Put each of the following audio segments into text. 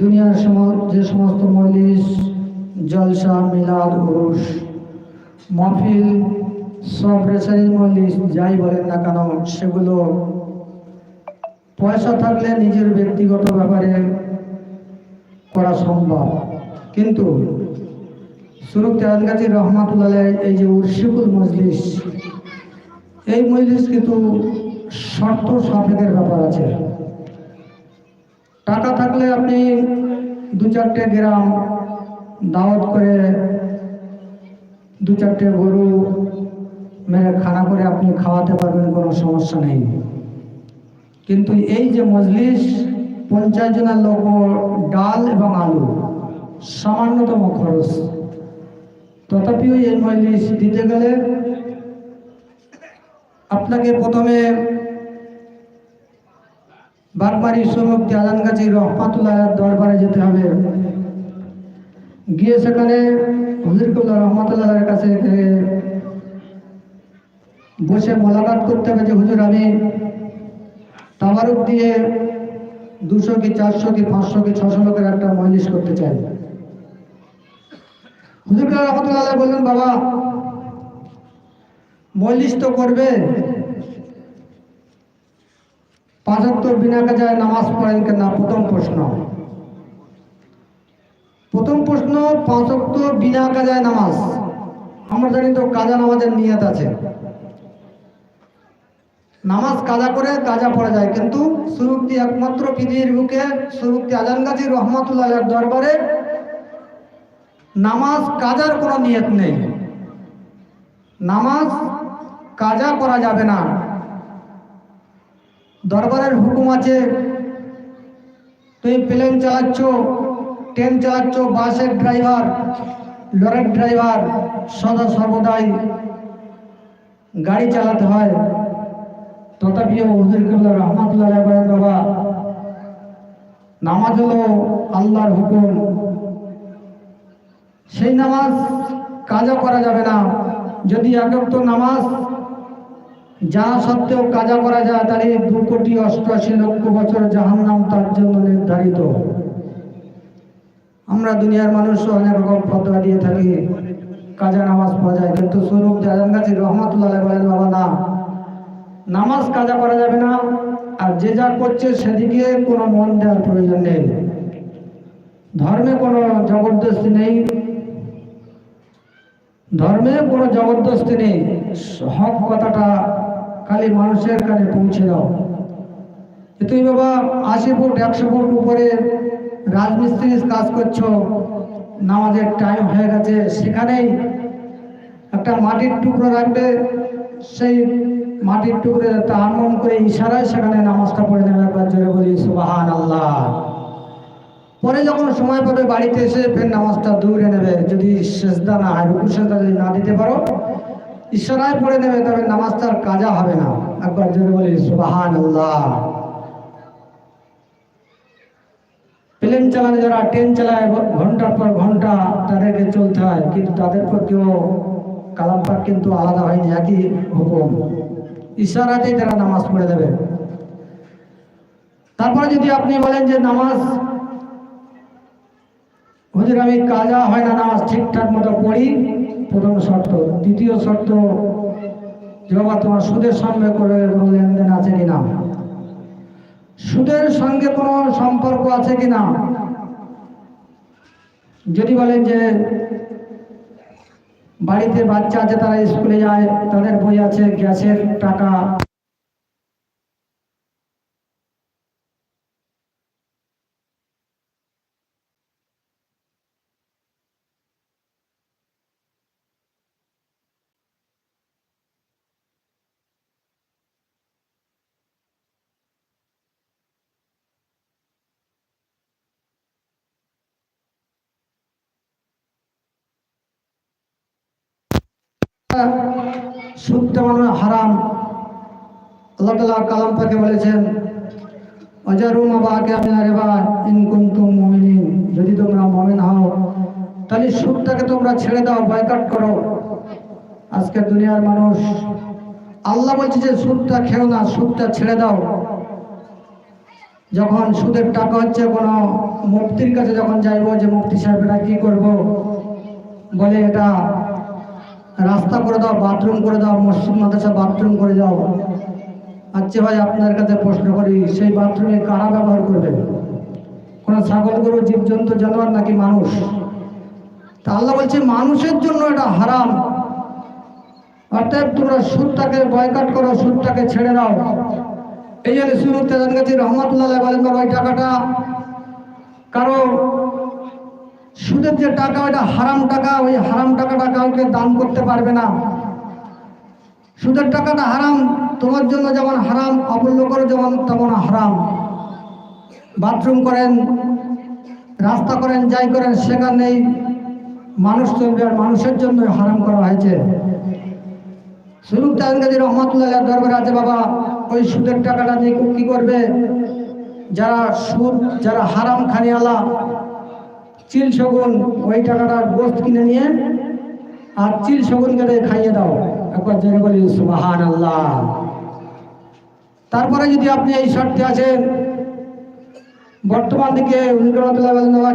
দুনিয়ার যে সমস্ত মজলিস, জলসা, মিলাদ, উরুস, মাহফিল, সব রেসারি মজলিস, যাই বলেন না কেন, সেগুলো পয়সা থাকলে নিজের ব্যক্তিগত ব্যাপারে করা সম্ভব। কিন্তু সুরুক তেরানগাছি রহমাতুল্লাহ এই যে উর্শিকুল মজলিস, এই মজলিস কিন্তু শর্ত সাপেক্ষের ব্যাপার আছে। টাকা থাকলে আপনি দু চারটে গ্রাম দাওয়াত করে দু চারটে গরু মেরে খানা করে আপনি খাওয়াতে পারবেন, কোনো সমস্যা নেই। কিন্তু এই যে মজলিস, পঞ্চাশ জনের লোক, ডাল এবং আলু, সামান্যতম খরচ। তথাপিও এই মজলিস দিতে গেলে আপনাকে প্রথমে বাগবাড়ি সৌমুক্তি আজানগাছি রহমাতুল্লাহ দরবারে যেতে হবে। গিয়ে সেখানে হুজুরকুল্লাহ রহমতুল্লাহের কাছে বসে মোলাকাত করতে হবে যে, হুজুর, আমি তাবারুক দিয়ে দুশো কি, চারশো কি, পাঁচশো কি, ছশো লোকের একটা মজলিস করতে চাই। হুজুরকুল্লাহ রহমতুল্লাহ বললেন, বাবা, মজলিস তো করবে। পাঁচাত্তর বিনা কাজায় নামাজ পড়েন কেন প্রথম প্রশ্ন। প্রথম প্রশ্ন, পাঁচাত্তর বিনা কাজায় নামাজ। আমরা জানি তো কাজা নামাজের নিয়ত আছে। নামাজ কাজা করে কাজা পড়া যায়, কিন্তু সুরুক্তি একমাত্র পৃথিবীর বুকে, সুরুক্তি আজানগাজি রহমতুল্লাহ দরবারে নামাজ কাজার কোনো নিয়ত নেই। নামাজ কাজা করা যাবে না। দরবারের হুকুম আছে, তুমি প্লেন চালাচ্ছ ট্রেন চালাচ্ছ, বাসের ড্রাইভার লরির ড্রাইভার সদা সর্বদাই গাড়ি চালাতে হয়। তথাপিও হুজুর কিবলা রহমতুল্লাহ বাবা, নামাজ হলো আল্লাহর হুকুম। সেই নামাজ কাজও করা যাবে না। যদি একক নামাজ যা সত্ত্বেও কাজা করা যায় তাহলে দু কোটি অষ্টআশি লক্ষ বছর জাহান নাম তার জন্য নির্ধারিত। আমরা দুনিয়ার মানুষ অনেক রকম ফতোয়া দিয়ে থাকি, কাজা নামাজ পড়া যায়, কিন্তু স্বরূপ জাহান গাছি রহমতুল্লাহ বলেন, বাবা, না। নামাজ কাজা করা যাবে না, আর যে যা করছে সেদিকে কোনো মন দেওয়ার প্রয়োজন নেই। ধর্মে কোনো জবরদস্তি নেই। ধর্মে কোনো জবরদস্তি নেই। হক কথাটা খালি মানুষের কাছে পৌঁছে দাও। তুমি বাবা, আশি ফুট, একশো ফুট উপরে রাজমিস্ত্রির কাজ করছ, নামাজের টাইম হয়ে গেছে। সেখানেই একটা মাটির টুকরো রাখবে, সেই মাটির টুকরে আনমন করে ইশারায় সেখানে নামাজটা পড়ে নেবে একবার জোরে বলি সুবাহান আল্লাহ পরে যখন সময় পাবে, বাড়িতে এসে ফের নামাজটা দৌড়ে নেবে। যদি সেজদা না হয় রুকু সেজদা যদি না দিতে পারো ইশারায় পড়ে নেবে, তবে নামাজটার কাজা হবে না। একবার জোরে বলি সুবাহান আল্লাহ প্লেন চালানো যারা ট্রেন চালায় ঘণ্টার পর ঘণ্টা তাদেরকে চলতে হয়, কিন্তু তাদের পক্ষেও কালাম পাক কিন্তু আলাদা হয়নি, একই হুকুম। ইশারাতেই তারা নামাজ পড়ে দেবে তারপরে যদি আপনি বলেন যে নামাজ, হুজুর আমি কাজা হয় না, নামাজ ঠিকঠাক মতো পড়ি প্রথম শর্ত। দ্বিতীয় শর্ত যে বাবা তোমার সুদের সঙ্গে করে কোনো লেনদেন আছে কিনা? সুদের সঙ্গে কোনো সম্পর্ক আছে কিনা? যদি বলেন যে বাড়িতে বাচ্চা আছে, তারা স্কুলে যায়, তাদের বই আছে, গ্যাসের টাকা সুদটা মানে হারাম। আল্লাহ তালা কালাম পাকে বলেছেন অজারুম আবাকে আপনার এবার ইনকুম তুম মমিনিন। যদি তোমরা মমিন হও, তাহলে সুদটাকে তোমরা ছেড়ে দাও, বয়কাট করো। আজকে দুনিয়ার মানুষ, আল্লাহ বলছে যে, সুদটা খেও না, সুদটা ছেড়ে দাও। যখন সুদের টাকা হচ্ছে, কোনো মুক্তির কাছে যখন যাইবো, যে মুক্তি সাহেব, এটা কি করব? বলে, এটা রাস্তা করে দাও বাথরুম করে দাও, মসজিদ, মাদ্রাসা বাথরুম করে দাও আচ্ছা ভাই, আপনার কাছে প্রশ্ন করি, সেই বাথরুমে কারা ব্যবহার করবে? কোনো ছাগল, গরু, জীবজন্তু, জানোয়ার নাকি মানুষ? তা আল্লাহ বলছে, মানুষের জন্য এটা হারাম। অর্থাৎ তোমরা সুদটাকে বয়কাট করো, সুদটাকে ছেড়ে দাও। এই জন্য সুরত রহমতুল্লাহ বলেন ওই টাকাটা কারও সুদের যে টাকা, ওইটা হারাম টাকা, ওই হারাম টাকাটা কাউকে দান করতে পারবে না। সুদের টাকাটা হারাম, তোমার জন্য যেমন হারাম অমূল্য করো যেমন তেমন হারাম। বাথরুম করেন, রাস্তা করেন, যাই করেন, সেখানেই মানুষ চলবে আর মানুষের জন্য হারাম করা হয়েছে। সুরুপ তাজগাজি রহমতুল্লাহ দরবার আছে, বাবা, ওই সুদের টাকাটা দিয়ে কি করবে? যারা সুদ, যারা হারাম খানিয়ালা চিল শগুন ওই টাকাটা গোস্ত কিনে নিয়ে আর চিল শগুন করে খাইয়ে দাও। একবার জেনে বলি সুবাহান আল্লাহ তারপরে যদি আপনি এই শর্তে আছেন বর্তমান দিকে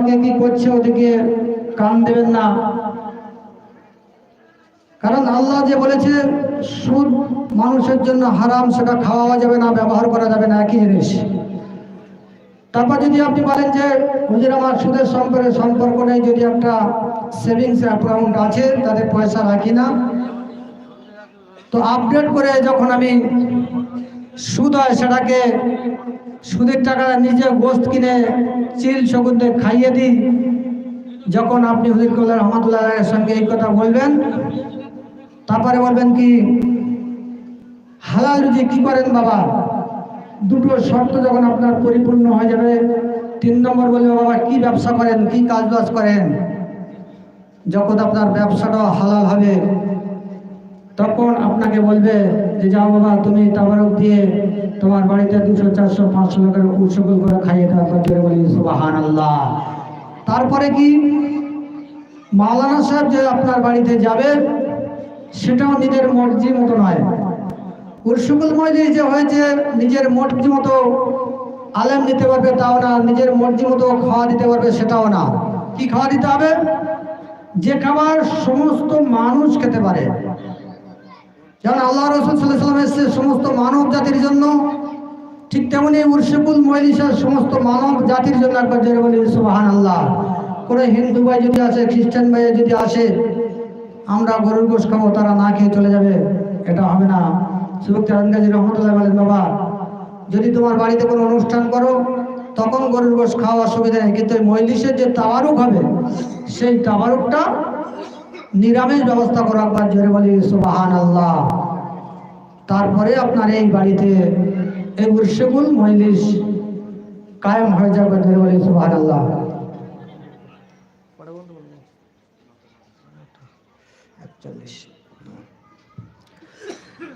কে কি করছে ওদিকে কান দেবেন না। কারণ আল্লাহ যে বলেছে, সুদ মানুষের জন্য হারাম, সেটা খাওয়া যাবে না, ব্যবহার করা যাবে না, একই জিনিস। তারপর যদি আপনি বলেন যে, হুজুর, আমার সুদের সম্পর্কে সম্পর্ক নেই, যদি একটা সেভিংস অ্যাকাউন্ট আছে তাদের পয়সা রাখি না। তো আপডেট করে যখন আমি সুদ হয়, সেটাকে সুদের টাকা নিজে গোস্ত কিনে চিল শগুনদের খাইয়ে দিই। যখন আপনি হুজুর রহমতুল্লাহ এর সঙ্গে এই কথা বলবেন, তারপরে বলবেন কি, হালাল রুজি কি করেন বাবা? দুটো শর্ত যখন আপনার পরিপূর্ণ হয়ে যাবে, তিন নম্বর বলবে বাবা, কি ব্যবসা করেন? কি কাজ বাজ করেন? যখন আপনার ব্যবসাটা হালাল হবে, তখন আপনাকে বলবে যে, যাও বাবা, তুমি তাবারক দিয়ে তোমার বাড়িতে দুশো, চারশো, পাঁচশো লোকের উৎসকল করে খাইয়ে দাও। করে বলি সুবাহান আল্লাহ তারপরে কি? মাওলানা সাহেব যে আপনার বাড়িতে যাবে, সেটাও নিজের মর্জি মতো নয়। উরসুকুল মজলি যে হয়েছে, নিজের মর্জি মতো আলেম দিতে পারবে তাও না, নিজের মর্জি মতো খাওয়া দিতে পারবে সেটাও না। কি খাওয়া দিতে হবে? যে খাবার সমস্ত মানুষ খেতে পারে। যেমন আল্লাহ রসুল সাল্লাম এসছে সমস্ত মানব জাতির জন্য। ঠিক তেমনি উর্শিকুল মহিলিসার সমস্ত মানব জাতির জন্য একবার জোরে বলি সুবাহান আল্লাহ কোনো হিন্দু ভাই যদি আসে, খ্রিস্টান ভাই যদি আসে, আমরা গরুর গোশ খাব, তারা না খেয়ে চলে যাবে, এটা হবে না। রহমতুল্লাহ বলেন বাবা যদি তোমার বাড়িতে কোনো অনুষ্ঠান করো তখন গরুর গোশ খাওয়া অসুবিধা নেই। কিন্তু ওই মহিলিসের যে তাবারুক হবে সেই তাবারুকটা নিরামিষ ব্যবস্থা করা একবার জোরে বলি সুবাহান আল্লাহ তারপরে আপনার এই বাড়িতে এই উর্শেগুল মহিলিস কায়েম হয়ে যাবে জোরে বলি সুবাহান আল্লাহ একচল্লিশ।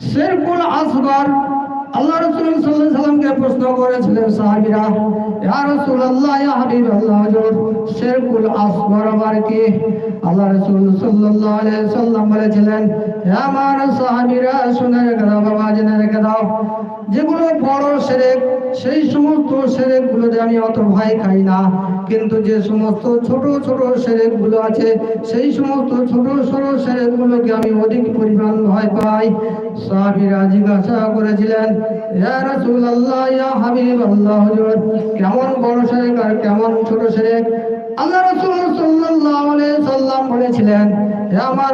শিরকুল আসবার আল্লাহ রসুল সাল্লামকে প্রশ্ন করেছিলেন, সাহাবীরা, ইয়া রাসূলুল্লাহ, ইয়া কি? আল্লাহ রাসূল বলেছিলেন আমার শুনে রেখে বাবা যেগুলো বড় শিরক, সেই সমস্ত শিরক গুলোতে আমি অত ভয় খাই না, কিন্তু যে সমস্ত ছোট ছোট শিরকগুলো আছে, সেই সমস্ত ছোট ছোট শিরক গুলোকে আমি অধিক পরিমাণ ভয় পাই। করেছিলেন কেমন বড় ছেলে আর কেমন ছোট শিরক সাল্লাম বলেছিলেন আমার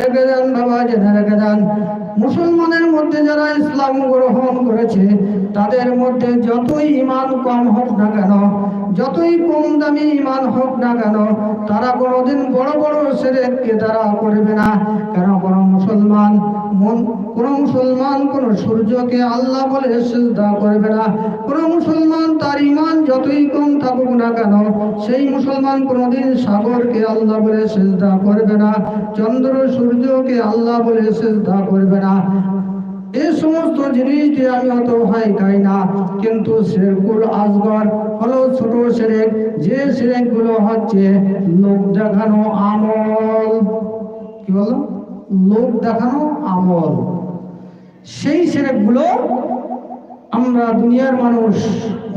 রেখে বাবা রেখে যান। মুসলমানের মধ্যে যারা ইসলাম গ্রহণ করেছে, তাদের মধ্যে যতই ইমান কম হোক না কেন, যতই কম দামি ইমান হোক না কেন, তারা কোনোদিন বড় বড় সেরেককে তারা করবে না। কেন? কোনো মুসলমান মন, কোন মুসলমান কোন সূর্যকে আল্লাহ বলে শ্রদ্ধা করবে না। কোন মুসলমান তার ইমান যতই কম থাকুক না কেন, সেই মুসলমান কোনদিন সাগরকে আল্লাহ বলে শ্রদ্ধা করবে না, চন্দ্র সূর্যকে আল্লাহ বলে শ্রদ্ধা করবে না। এই সমস্ত জিনিস দিয়ে আমি অত ভয় খাই না, কিন্তু শেরকুল আসগর হলো ছোট সেরেক, যে সেরেকগুলো হচ্ছে লোক দেখানো আমল। কি বলো লোক দেখানো আমল। সেই সেরেকগুলো আমরা দুনিয়ার মানুষ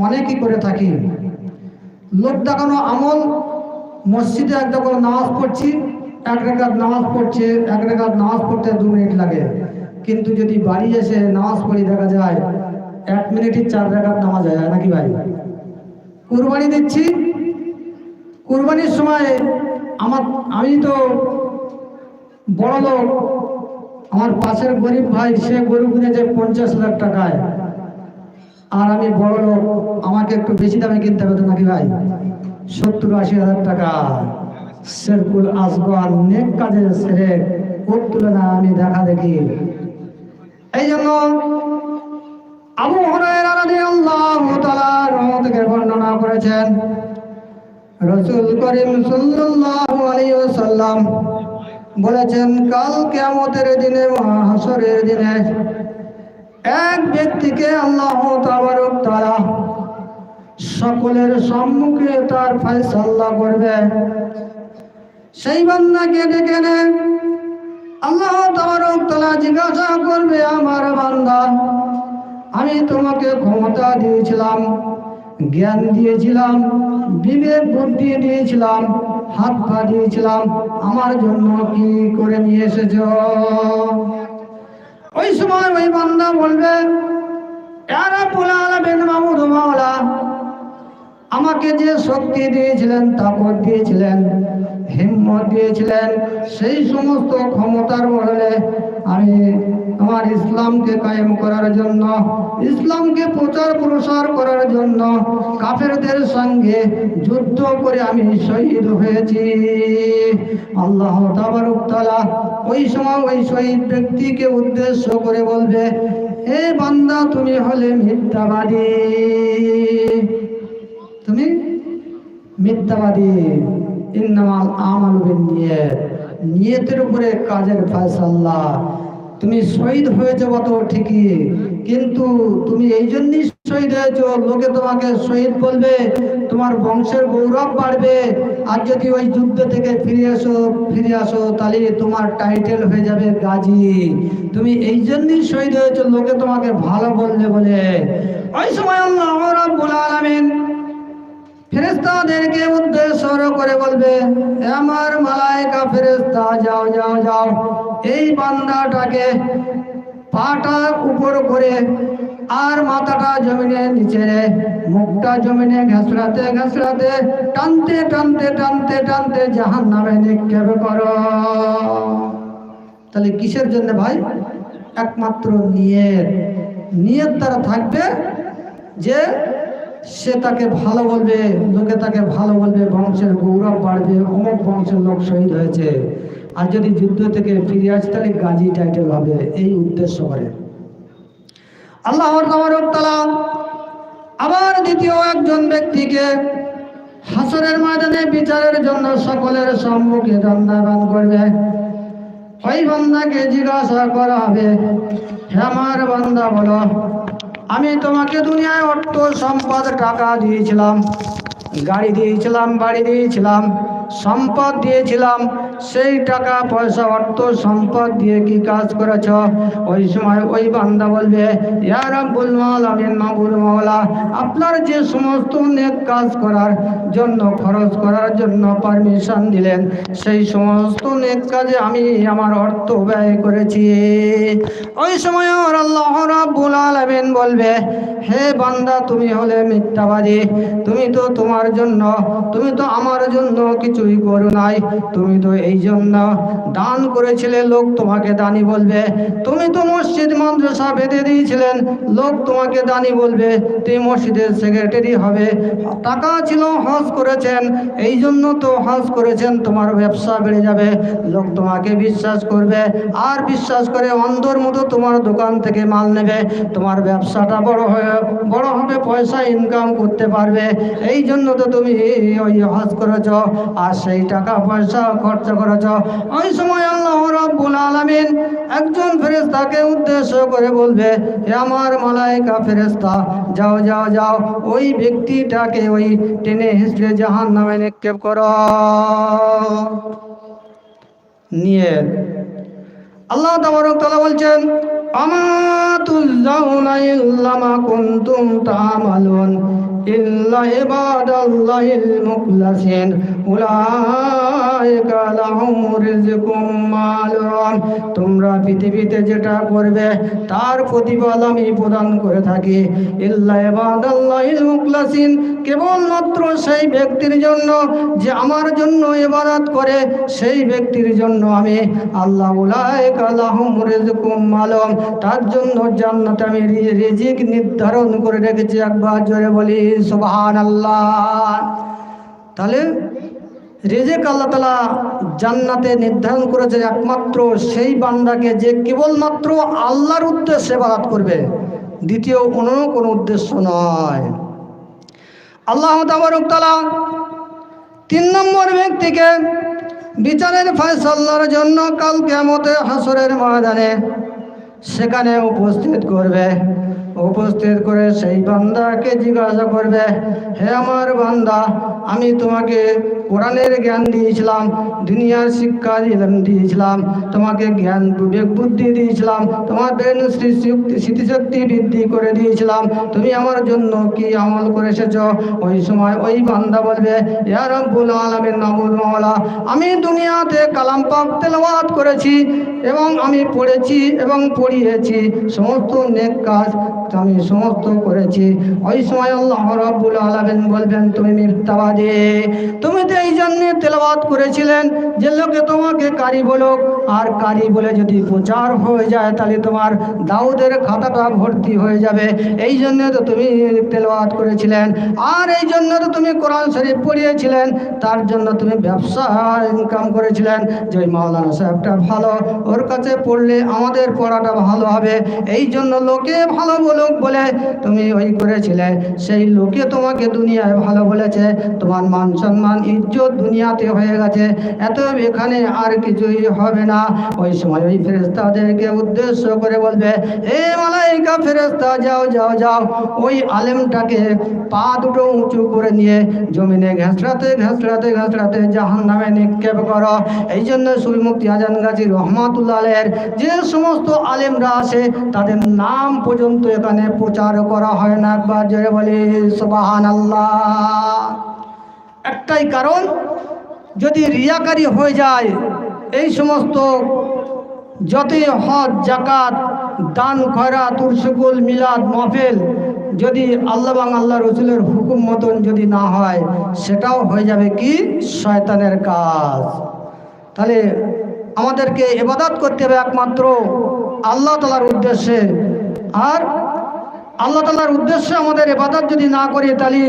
অনেকই করে থাকি। লোক দেখানো আমল, মসজিদে একটা করে নামাজ পড়ছি, এক রেখাত নামাজ পড়ছে, এক রেখাত নামাজ পড়তে দু মিনিট লাগে। কিন্তু যদি বাড়ি এসে নামাজ পড়ি, দেখা যায় এক মিনিটে চার রেখাত নামাজ হয় নাকি ভাই? কুরবানি দিচ্ছি। কুরবানির সময় আমার, আমি তো বড় লোক আমার পাশের গরিব ভাই, সে গরু কিনেছে পঞ্চাশ লাখ টাকায়। আর আমি বড় লোক, আমাকে একটু বেশি দামে কিনতে হবে তো নাকি ভাই? সত্তর আশি হাজার টাকা। শেরকুল আসগর নেক কাজের সেরে ওর তুলনা আমি দেখা দেখি। এই জন্য আবু হুরায়রা রাদিয়াল্লাহু তাআলা থেকে বর্ণনা করেছেন, রসুল করিম সাল্লাল্লাহু আলাইহি ওয়াসাল্লাম বলেছেন, কাল কিয়ামতের দিনে হাসরের দিনে এক ব্যক্তিকে আল্লাহ তাআলা সকলের সম্মুখে তার ফয়সাল্লা করবে। সেই বান্দাকে ডেকে নেন আল্লাহ তাআলা জিজ্ঞাসা করবে, আমার বান্দা, আমি তোমাকে ক্ষমতা দিয়েছিলাম, জ্ঞান দিয়েছিলাম, বিবেক বুদ্ধি দিয়েছিলাম, হাত পা দিয়েছিলাম, আমার জন্য কি করে নিয়ে এসেছ? ওই সময় ওই বান্দা বলবে আমাকে যে শক্তি দিয়েছিলেন তাকত দিয়েছিলেন, হিম্মত দিয়েছিলেন, সেই সমস্ত ক্ষমতার বদলে আমি আমার ইসলামকে কায়েম করার জন্য, ইসলামকে প্রচার প্রসার করার জন্য কাফেরদের সঙ্গে যুদ্ধ করে আমি শহীদ হয়েছি। আল্লাহ তাবারক তাআলা ওই সময় ওই শহীদ ব্যক্তিকে উদ্দেশ্য করে বলবে হে বান্দা, তুমি হলে মিথ্যাবাদী। তুমি মিথ্যাবাদী। ইন্নামাল আমাল বিনিয়ত নিয়তের উপরে কাজের ফয়সালা তুমি শহীদ হয়েছে কত ঠিকই, কিন্তু তুমি এই জন্যই শহীদ হয়েছ। লোকে তোমাকে শহীদ বলবে, তোমার বংশের গৌরব বাড়বে। আর যদি ওই যুদ্ধ থেকে ফিরে আসো ফিরে আসো, তাহলে তোমার টাইটেল হয়ে যাবে গাজী। তুমি এই জন্যই শহীদ হয়েছ, লোকে তোমাকে ভালো বললে বলে। ওই সময় আল্লাহ রাব্বুল আলামিন ফেরেস্তাদেরকে উদ্দেশ্য করে বলবে "হে আমার মালাইকা ফেরেস্তা যাও যাও যাও। এই বান্দাটাকে পাটা উপর করে আর মাথাটা জমিনে নিচে রে, মুখটা জমিনে ঘাসড়াতে ঘাসড়াতে টানতে টানতে টানতে টানতে জাহান নামে নিক্ষেপ করো। তাহলে কিসের জন্য ভাই? একমাত্র নিয়ত নিয়ত দ্বারা থাকবে যে সে তাকে ভালো বলবে, লোকে তাকে ভালো বলবে, বংশের গৌরব বাড়বে, অমুক বংশের লোক শহীদ হয়েছে। আর যদি যুদ্ধ থেকে ফিরে আসে, তাহলে গাজী টাইটেল হবে, এই উদ্দেশ্য করে। আল্লাহ তাআলা আবার দ্বিতীয় একজন ব্যক্তিকে হাসরের ময়দানে বিচারের জন্য সকলের সম্মুখে দণ্ডায়মান করবে। ওই বান্দাকে জিজ্ঞাসা করা হবে, হে আমার বান্দা বলো আমি তোমাকে দুনিয়ায় অর্থ সম্পদ টাকা দিয়েছিলাম। গাড়ি দিয়েছিলাম বাড়ি দিয়েছিলাম। সম্পদ দিয়েছিলাম, সেই টাকা, পয়সা, অর্থ, সম্পদ দিয়ে কি কাজ করেছ? ওই সময় ওই বান্দা বলবে আপনার যে সমস্ত নেক কাজ করার জন্য, খরচ করার জন্য পারমিশন দিলেন, সেই সমস্ত নেক কাজে আমি আমার অর্থ ব্যয় করেছি। ওই সময় আমার আল্লাহ রাব্বুল আলামিন বলবে, হে বান্দা, তুমি হলে মিথ্যাবাদী, তুমি তো তোমার জন্য, তুমি তো আমার জন্য কিছু কিছুই করো নাই। তুমি তো এই জন্য দান করেছিলে। লোক তোমাকে দানি বলবে, তুমি তো মসজিদ, মাদ্রাসা বেঁধে দিয়েছিলেন। লোক তোমাকে দানি বলবে তুমি মসজিদের সেক্রেটারি হবে। টাকা ছিল, হজ করেছেন। এই জন্য তো হজ করেছেন, তোমার ব্যবসা বেড়ে যাবে। লোক তোমাকে বিশ্বাস করবে, আর বিশ্বাস করে অন্ধর মতো তোমার দোকান থেকে মাল নেবে। তোমার ব্যবসাটা বড় হয়ে, বড় হবে, পয়সা ইনকাম করতে পারবে। এই জন্য তো তুমি ওই হজ করেছ। আর সেই টাকা পয়সা খরচ করেছ। ওই সময় আল্লাহ রাব্বুল আলামিন একজন ফেরেশতাকে উদ্দেশ্য করে বলবে আমার মালাইকা ফেরেশতা, যাও যাও যাও, ওই ব্যক্তিটাকে ওই টেনে হিসড়ে জাহান নামে নিক্ষেপ করো। নিয়ে আল্লাহ তাবারক তাআলা বলছেন আমা তুজাউনা ইল্লা মা কুনতুম তা'মালুন তোমরা পৃথিবীতে যেটা করবে, তার প্রতিফল আমি প্রদান করে থাকি। ইল্লা মুখলাসিন কেবলমাত্র সেই ব্যক্তির জন্য যে আমার জন্য ইবাদত করে, সেই ব্যক্তির জন্য আমি আল্লাহ উলাইকা তার জন্য জান্নাত আমি রিজিক নির্ধারণ করে রেখেছি। একবার জোরে বলি। সুবহানাল্লাহ। তাহলে রেজেক আল্লাহ তালা জান্নাতে নির্ধারণ করেছে একমাত্র সেই বান্দাকে যে কেবলমাত্র আল্লাহর উদ্দেশ্যে বারাত করবে। দ্বিতীয় কোনো কোনো উদ্দেশ্য নয়। আল্লাহ তালা তিন নম্বর ব্যক্তিকে বিচারের ফয়সাল্লার জন্য কাল কেমতে হাসরের ময়দানে সেখানে উপস্থিত করবে। উপস্থিত করে সেই বান্দাকে জিজ্ঞাসা করবে, হে আমার বান্দা, আমি তোমাকে কোরআনের জ্ঞান দিয়েছিলাম, দুনিয়ার শিক্ষা দিয়েছিলাম, তোমাকে জ্ঞান, বিবেক, বুদ্ধি দিয়েছিলাম, তোমার ব্রেন স্মৃতিশক্তি বৃদ্ধি করে দিয়েছিলাম, তুমি আমার জন্য কি আমল করে এসেছ? ওই সময় ওই বান্দা বলবে, ইয়া রব্বুল আলামিন, নামুল মাওলা, আমি দুনিয়াতে কালাম পাক তেলাওয়াত করেছি এবং আমি পড়েছি এবং পড়িয়েছি, সমস্ত নেক কাজ আমি সমস্ত করেছি। ওই সময় আল্লাহ রাব্বুল আলামিন বলবেন, তুমি মিথ্যাবাদী। তুমি তো এই জন্য তেলাওয়াত করেছিলেন যে লোকে তোমাকে কারি বলুক। আর কারি বলে যদি প্রচার হয়ে যায়, তাহলে তোমার দাউদের খাতাটা ভর্তি হয়ে যাবে। এই জন্য তো তুমি তেলাওয়াত করেছিলেন। আর এই জন্য তো তুমি কোরআন শরীফ পড়িয়েছিলেন। তার জন্য তুমি ব্যবসা ইনকাম করেছিলেন। যে মাওলানা সাহেবটা ভালো, ওর কাছে পড়লে আমাদের পড়াটা ভালো হবে। এই জন্য লোকে ভালো বলুক বলে, তুমি ওই করেছিলে। সেই লোকে তোমাকে দুনিয়ায় ভালো বলেছে। তোমার মান সম্মান, ইজ্জত দুনিয়াতে হয়ে গেছে। এত এখানে আর কিছুই হবে না। ওই সময় ওই ফেরেস্তাদেরকে উদ্দেশ্য করে বলবে হে মালাইকা ফেরেস্তা যাও যাও যাও। ওই আলেমটাকে পা দুটো উঁচু করে নিয়ে জমিনে ঘেঁচড়াতে ঘেঁচড়াতে ঘেঁচড়াতে জাহান নামে নিক্ষেপ করো। এই জন্য সুলমুক্তি আজান গাজী রহমাতুল্লাহের যে সমস্ত আলেমরা আছে তাদের নাম পর্যন্ত এখানে প্রচার করা হয় না একবার জোরে বলি সুবাহান আল্লাহ একটাই কারণ, যদি রিয়াকারি হয়ে যায়, এই সমস্ত যতই হজ জাকাত দান খয়রা তুরসুকুল মিলাদ মফেল যদি আল্লাহ বাং আল্লাহ রসুলের হুকুম মতন যদি না হয়, সেটাও হয়ে যাবে কি? শয়তানের কাজ। তাহলে আমাদেরকে এবাদাত করতে হবে একমাত্র আল্লাহ তালার উদ্দেশ্যে। আর আল্লাহ তালার উদ্দেশ্য আমাদের এবাদত যদি না করি, তাহলে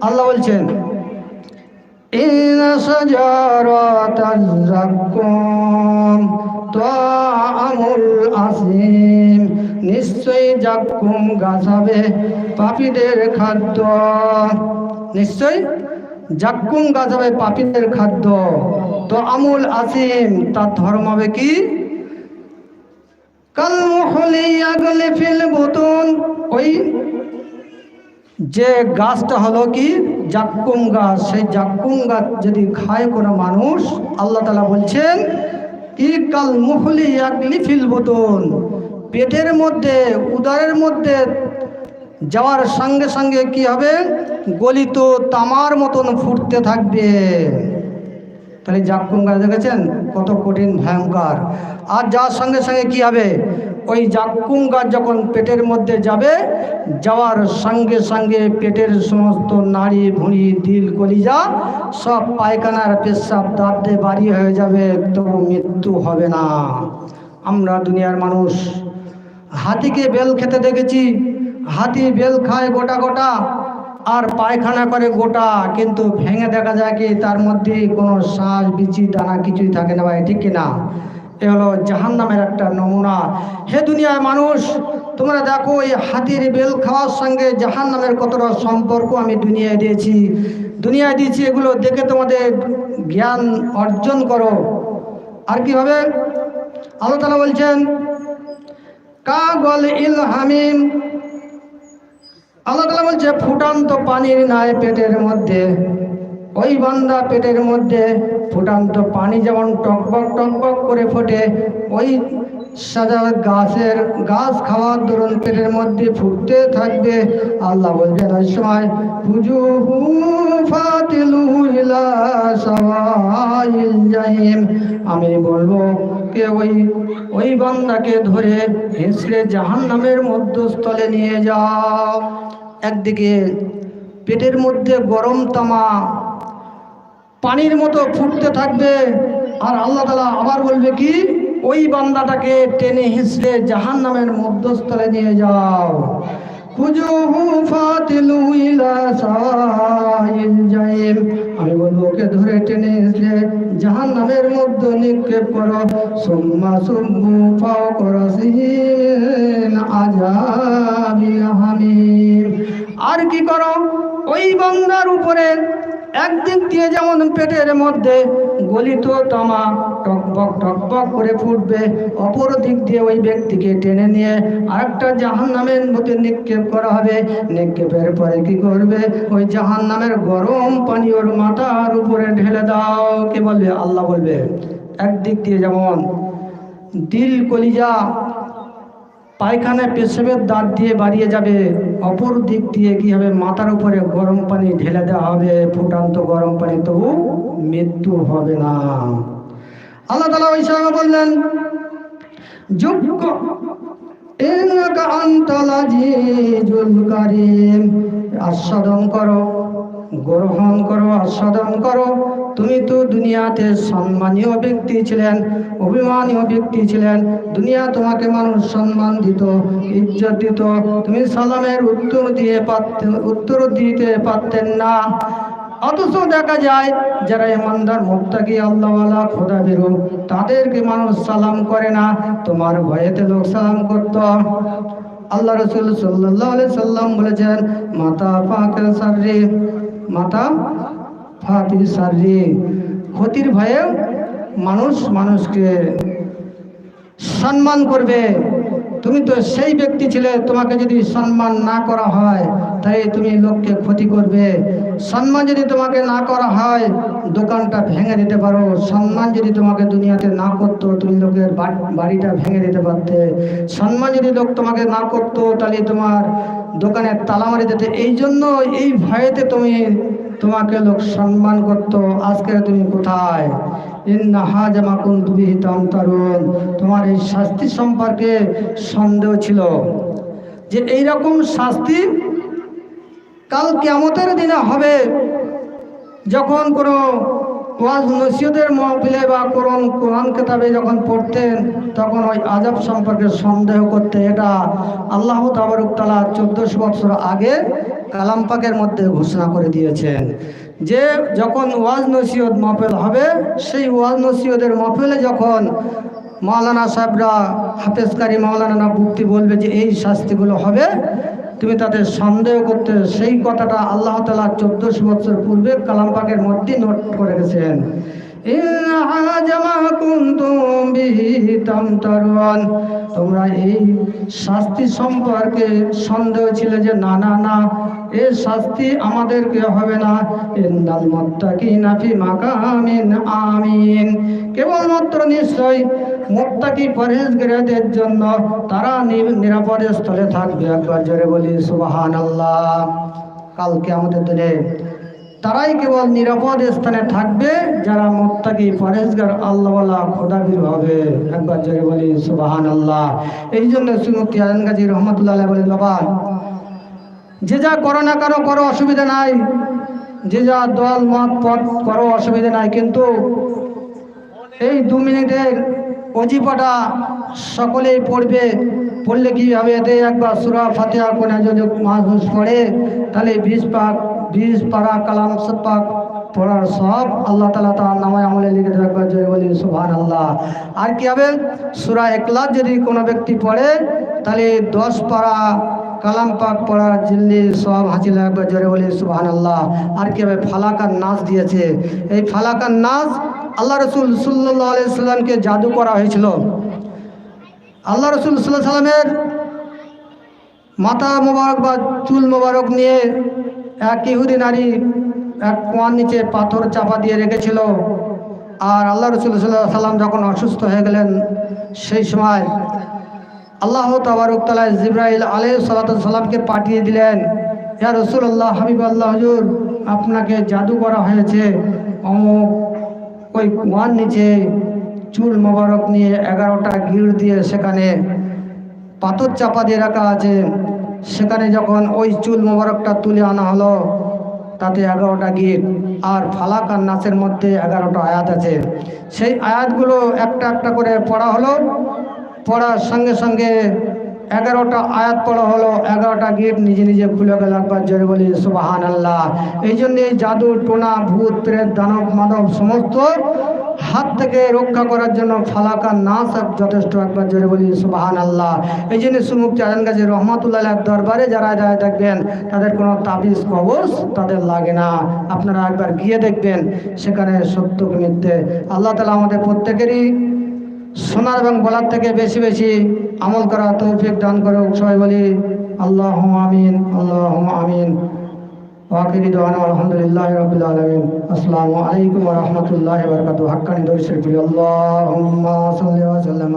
আল্লাহ বলছেন নিশ্চয়ই জাকুম পাপীদের খাদ্য। নিশ্চয়ই জাকুম পাপীদের খাদ্য। তো আমুল আসিম তার ধর্ম হবে কি? ওই যে গাছটা হলো কি? জাক্কুম গাছ। সেই জাক্কুম গাছ যদি খায় কোনো মানুষ, আল্লাহ তালা বলছেন কি কাল মুহলি আগলি ফিল বোতন পেটের মধ্যে, উদারের মধ্যে যাওয়ার সঙ্গে সঙ্গে কি হবে? গলিত তামার মতন ফুটতে থাকবে। তাহলে জাক্কুম গাছ দেখেছেন? কত কঠিন, ভয়ঙ্কর। আর যার সঙ্গে সঙ্গে কি হবে? ওই জাক্কুম গাছ যখন পেটের মধ্যে যাবে, যাওয়ার সঙ্গে সঙ্গে পেটের সমস্ত নাড়ি, ভুঁড়ি দিল কলিজা সব পায়খানার পেশাব দাঁতে বাড়ি হয়ে যাবে, তবু মৃত্যু হবে না। আমরা দুনিয়ার মানুষ। হাতিকে বেল খেতে দেখেছি। হাতি বেল খায় গোটা গোটা। আর পায়খানা করে গোটা, কিন্তু ভেঙে দেখা যায় কি তার মধ্যে কোনো শ্বাস, বিচি, দানা কিছুই থাকে না ভাই, ঠিক কিনা? এ হলো জাহান নামের একটা নমুনা। হে দুনিয়ার মানুষ, তোমরা দেখো এই হাতির বেল খাওয়ার সঙ্গে জাহান নামের কতটা সম্পর্ক আমি দুনিয়ায় দিয়েছি। দুনিয়ায় দিয়েছি এগুলো দেখে তোমাদের জ্ঞান অর্জন করো। আর কি হবে আল্লাহ তালা বলছেন, কাগল ইল হামিম আল্লাহ তালা বলছে, ফুটান্ত পানির নাই পেটের মধ্যে, ওই বান্দা পেটের মধ্যে ফুটান্ত পানি যেমন টকবক টকবক করে ফোটে, ওই সাজা গাছের গাছ খাওয়ার দরুন পেটের মধ্যে ফুটতে থাকবে। আল্লাহ বলবেন, ওই সময় পুজু আমি বলব, কে ওই ওই বান্দাকে ধরে হেসড়ে জাহান নামের মধ্যস্থলে নিয়ে যাও। একদিকে পেটের মধ্যে গরম তামা পানির মতো ফুটতে থাকবে, আর আল্লাহ তালা আবার বলবে, কি? ওই বান্দাটাকে টেনে হিসড়ে জাহান নামের মধ্যস্থলে নিয়ে যাও। আমি বলব, ওকে ধরে টেনে এসে জাহান নামের মধ্যে নিক্ষেপ করো। সুম্মা সুব্বু ফাও করসিন আজাবি আর কি করো? ওই বান্দার উপরে একদিক দিয়ে যেমন পেটের মধ্যে গলিত তামা টকবক টকবক করে ফুটবে, অপর দিক দিয়ে ওই ব্যক্তিকে টেনে নিয়ে আরেকটা জাহান নামের মধ্যে নিক্ষেপ করা হবে। নিক্ষেপের পরে কি করবে? ওই জাহান নামের গরম পানি ওর মাথার উপরে ঢেলে দাও। কে বলবে? আল্লাহ বলবে। একদিক দিয়ে যেমন দিল কলিজা পায়খানায় পেশাবের দাঁত দিয়ে বাড়িয়ে যাবে। অপর দিক দিয়ে কি হবে? মাথার উপরে গরম পানি ঢেলে দেওয়া হবে। ফুটান্ত গরম পানি তবু মৃত্যু হবে না। আল্লাহ তালা ওই সময় বললেন আস্বাদন করো। গ্রহণ করো, আস্বাদন করো। তুমি তো দুনিয়াতে সম্মানীয় ব্যক্তি ছিলেন, অভিমানীয় ব্যক্তি ছিলেন। দুনিয়া তোমাকে মানুষ সম্মান দিত, ইজ্জত দিত। তুমি সালামের উত্তর দিয়ে পারতে, উত্তর দিতে পারতেন না। অথচ দেখা যায়, যারা ইমানদার মুক্তাকি আল্লাহওয়ালা খোদা বেরো তাদেরকে মানুষ সালাম করে না। তোমার ভয়েতে লোক সালাম করত। আল্লাহ রসুল সাল্লাহ সাল্লাম বলেছেন, মাতা ফাঁকের সার্রি। মাতা ফাতি সার্রি ক্ষতির ভয়ে মানুষ মানুষকে সম্মান করবে। তুমি তো সেই ব্যক্তি ছিলে, তোমাকে যদি সম্মান না করা হয়, তাই তুমি লোককে ক্ষতি করবে। সম্মান যদি তোমাকে না করা হয়, দোকানটা ভেঙে দিতে পারো। সম্মান যদি তোমাকে দুনিয়াতে না করতো, তুমি লোকের বাড়িটা ভেঙে দিতে পারতে। সম্মান যদি লোক তোমাকে না করতো, তাহলে তোমার দোকানের তালা মারি দিতে। এই জন্য এই ভয়েতে তুমি তোমাকে লোক সম্মান করত। আজকে তুমি কোথায়? ইন্না হাজামা কুনতু বিহি তামতারুন। তোমার এই শাস্তি সম্পর্কে সন্দেহ ছিল যে এই রকম শাস্তি কাল কেমতের দিনে হবে। যখন কোনো ওয়াজ নসিহতের মহফিলে বা কোরআন কোরআন কেতাবে যখন পড়তেন, তখন ওই আজাব সম্পর্কে সন্দেহ করতে এটা আল্লাহ তাবারুক তালা চোদ্দশো বছর আগে কালাম পাকের মধ্যে ঘোষণা করে দিয়েছেন যে যখন ওয়াজ নসিহত মহফিল হবে, সেই ওয়াজ নসিহতের মহফিলে যখন মাওলানা সাহেবরা হাফেজকারী মাওলানা বুক্তি বলবে যে এই শাস্তিগুলো হবে তুমি তাদের সন্দেহ করতে সেই কথাটা আল্লাহ তালা চোদ্দশো বছর পূর্বে কালাম পাকের মধ্যে নোট করে গেছেন তোমরা এই শাস্তি সম্পর্কে সন্দেহ ছিল যে, না না না, এ শাস্তি আমাদেরকে হবে না। ইন্নাল মুত্তাকিনা ফি মাকামিন আমিন। কেবলমাত্র নিশ্চয় মুত্তাকি পরহেজগারদের জন্য তারা নি- নিরাপদের স্থলে থাকবে। একবার জোরে বলি, সুবহানাল্লাহ। কালকে আমাদের দিনে তারাই কেবল নিরাপদ স্থানে থাকবে, যারা মোত্তাকি পরেজগার আল্লাহওয়ালা খোদাবির হবে। একবার জোরে বলি সুবাহান আল্লাহ এই জন্য সুমতি আজান গাজী রহমতুল্লাহ বলেন, বাবা, যে যা করো না কারও, করো, অসুবিধা নাই। যে যা দল মত পথ করো, অসুবিধা নাই। কিন্তু এই দু মিনিটের অজিপাটা সকলেই পড়বে। পড়লে কি হবে? এতে একবার সুরা ফাতেহা কোনে যদি মানুষ পড়ে, তাহলে বিশ পাক বিশ পারা কালাম পাক পড়ার সব আল্লাহ তালা তার নামায় আমলে লিখে দেবে জয় বলি সুভান আল্লাহ আর কি হবে? সুরা একলাখ যদি কোনো ব্যক্তি পড়ে, তাহলে দশ পারা কালাম পাক পড়ার জিল্লি সব হাসিল একবার জোরে বলি সুবাহান আল্লাহ আর কি হবে? ফালাকার নাচ দিয়েছে। এই ফালাকার নাচ আল্লাহ রসুল সাল্লাহ আলাইসাল্লামকে জাদু করা হয়েছিল। আল্লাহ রসুল সাল্লাহ সাল্লামের মাথা মোবারক বা চুল মোবারক নিয়ে এক ইহুদি নারী এক কুয়ার নিচে পাথর চাপা দিয়ে রেখেছিল। আর আল্লাহ রসুল সাল্লাহ সাল্লাম যখন অসুস্থ হয়ে গেলেন, সেই সময় আল্লাহ তাবারুকতালা জিব্রাইল আলহ সাল্লামকে পাঠিয়ে দিলেন, ইয়া রসুল্লাহ হাবিব আল্লাহ হজুর, আপনাকে জাদু করা হয়েছে। অমুক ওই কুয়ার নিচে চুল মোবারক নিয়ে এগারোটা গির দিয়ে সেখানে পাথর চাপা দিয়ে রাখা আছে। সেখানে যখন ওই চুল মোবারকটা তুলে আনা হলো, তাতে এগারোটা গিট আর ফালাক আর নাচের মধ্যে এগারোটা আয়াত আছে। সেই আয়াতগুলো একটা একটা করে পড়া হলো। পড়ার সঙ্গে সঙ্গে এগারোটা আয়াত পড়া হলো। এগারোটা গেট নিজে নিজে খুলে গেল একবার জোরে বলি সুবাহান আল্লাহ এই জন্যে জাদু, টোনা, ভূত, প্রেত, দানব, মানব, সমস্ত হাত থেকে রক্ষা করার জন্য ফালাকা নাচ যথেষ্ট একবার জোরে বলি সুবাহান আল্লাহ এই জন্য সুমুক্তি আজান গাজী রহমতুল্লাহ দরবারে যারা যারা দেখবেন, তাদের কোনো তাবিজ, কবজ তাদের লাগে না। আপনারা একবার গিয়ে দেখবেন, সেখানে সত্য মিথ্যে। আল্লাহ তালা আমাদের প্রত্যেকেরই শোনার এবং বলার থেকে বেশি বেশি আমল করা তৌফিক দান করে সবাই বলি আল্লাহ আমিন আল্লাহ আমিন। ওয়াকিরি দোয়ান আলহামদুলিল্লাহ রবিল আলমিন আসসালামু আলাইকুম রহমতুল্লাহ বরকাত হাক্কানি দর্শক আল্লাহ সাল্লাম